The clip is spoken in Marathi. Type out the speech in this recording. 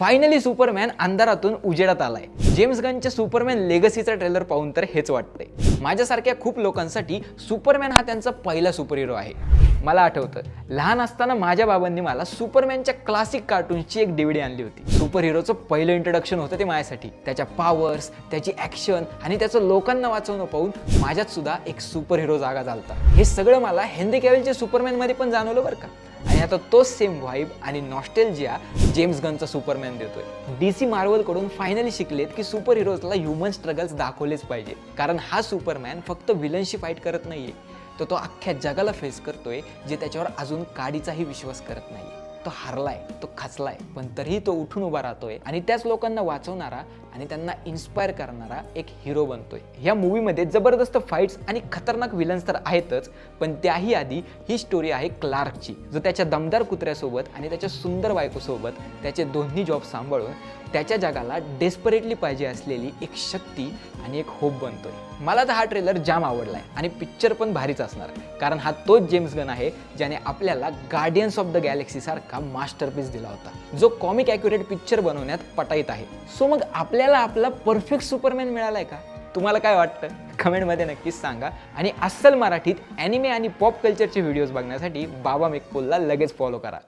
फायनली सुपरमॅन अंधारातून उजेडात आलाय. जेम्स गनच्या सुपरमॅन लेगसीचा ट्रेलर पाहून तर हेच वाटतंय. माझ्यासारख्या खूप लोकांसाठी सुपरमॅन हा त्यांचा पहिला सुपर हिरो आहे. मला आठवतं लहान असताना माझ्या बाबांनी मला सुपरमॅनच्या क्लासिक कार्टूनची एक डीव्हीडी आणली होती. सुपर हिरोचं पहिलं इंट्रोडक्शन होतं ते माझ्यासाठी. त्याच्या पॉवर्स त्याची ॲक्शन आणि त्याचं लोकांना वाचवणं पाहून माझ्यात सुद्धा एक सुपर हिरो जागा झालता. हे सगळं मला हेनरी कॅवेलच्या सुपरमॅनमध्ये पण जाणवलं बरं का. आणि आता तोच सेम व्हाईब आणि नॉस्टेलजिया जेम्स गनचा सुपरमॅन देतोय. डी सी मार्वलकडून फायनली शिकलेत की सुपर हिरोजला ह्युमन स्ट्रगल्स दाखवलेच पाहिजे. कारण हा सुपरमॅन फक्त विलनशी फाईट करत नाहीये. तर तो अख्ख्या जगाला फेस करतोय जे त्याच्यावर अजून काडीचाही विश्वास करत नाही तो हारलाय तो खचलाय पण तरीही तो उठून उभा राहतोय आणि त्याच लोकांना वाचवणारा आणि त्यांना इन्स्पायर करणारा एक हिरो बनतोय. या मूवीमध्ये जबरदस्त फाईट्स आणि खतरनाक विलन्स तर आहेतच पण त्याही आधी ही स्टोरी आहे क्लार्कची जो त्याच्या दमदार कुत्र्यासोबत आणि त्याच्या सुंदर बायकोसोबत त्याचे दोन्ही जॉब सांभाळून त्याच्या जगाला डेस्परेटली पाहिजे असलेली एक शक्ती आणि एक होप बनतोय. मला तर हा ट्रेलर जाम आवडलाय आणि पिक्चर पण भारीच असणार कारण हा तोच जेम्स गन आहे ज्याने आपल्याला गार्डियन्स ऑफ द गॅलेक्सी सारखा मास्टरपीस दिला होता. जो कॉमिक ॲक्युरेट पिक्चर बनवण्यात पटाईत आहे. सो मग आपल्याला आपला परफेक्ट सुपरमॅन मिळालाय का? तुम्हाला काय वाटतं? कमेंटमध्ये नक्कीच सांगा. आणि अस्सल मराठीत ॲनिमे आणि पॉप कल्चरचे व्हिडिओज बघण्यासाठी बाबा मेकपोलला लगेच फॉलो करा.